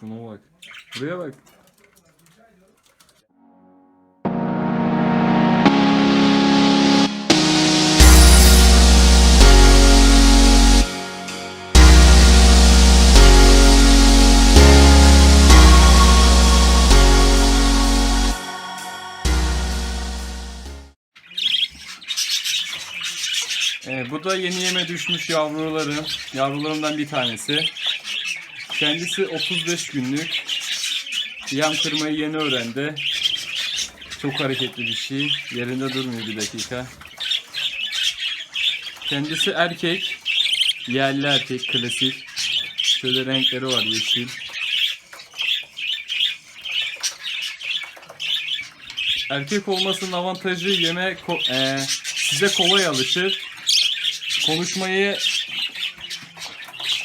Şuna bak. Buraya bak. Ee, bu da yeni yeme düşmüş yavrularım. Yavrularımdan bir tanesi. Kendisi 35 günlük. Yan kırmayı yeni öğrendi. Çok hareketli bir şey. Yerinde durmuyor bir dakika. Kendisi erkek. Yerli erkek klasik. Şöyle renkleri var yeşil. Erkek olmasının avantajı yeme ko- eee, size kolay alışır. Konuşmayı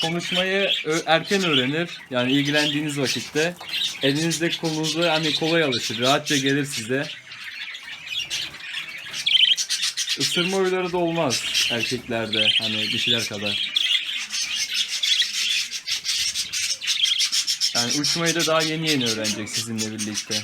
konuşmayı erken öğrenir. Yani ilgilendiğiniz vakitte elinizdeki kolunuza hani kolay alışır. Rahatça gelir size. Isırma huyları da olmaz erkeklerde hani dişiler kadar. Yani uçmayı da daha yeni yeni öğrenecek sizinle birlikte.